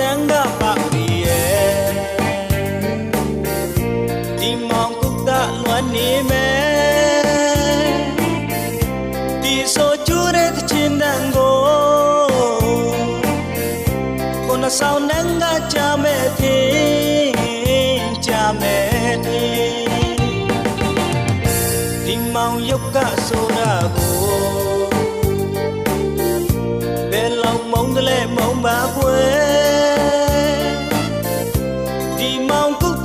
nanga pakdiye di mong kuk ta luan ni me di so chure ta chin dan go kona sao nanga cha me thi cha me thi di mong yok ka so ra go မောင်းကလေးမောင်းပါကွ mong cứ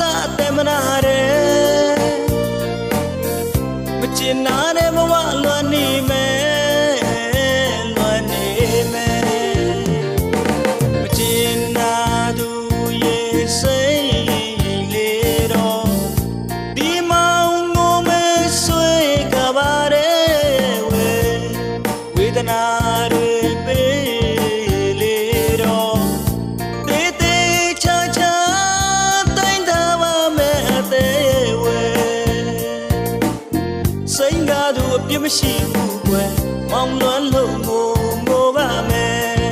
သူအပြစ်မရှိဘူးကွယ်မောင်လွမ်းလို့ငိုငိုပါမယ်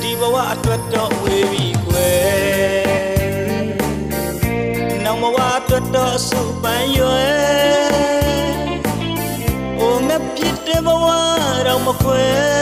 ဒီဘဝအတွက်တော့ဝေးပြီကွယ်နောင်ဘဝအတွက်တော့စူပန်ရွယ်အိုးမဖြစ်တဲ့ဘဝတော့မခွဲ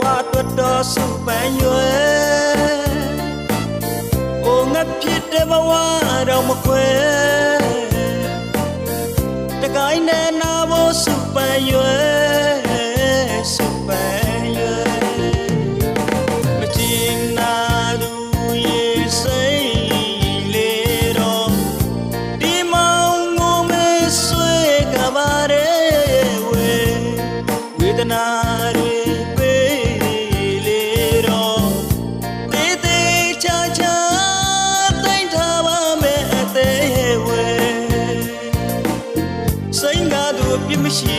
ဝတွတ်တော်စုပန်းရွယ်အိုငါဖြစ်တဲ့ဘဝတော့မခွဲတကိုင်းနဲ့နာဖို့စုပန်းရွယ် 寂しい。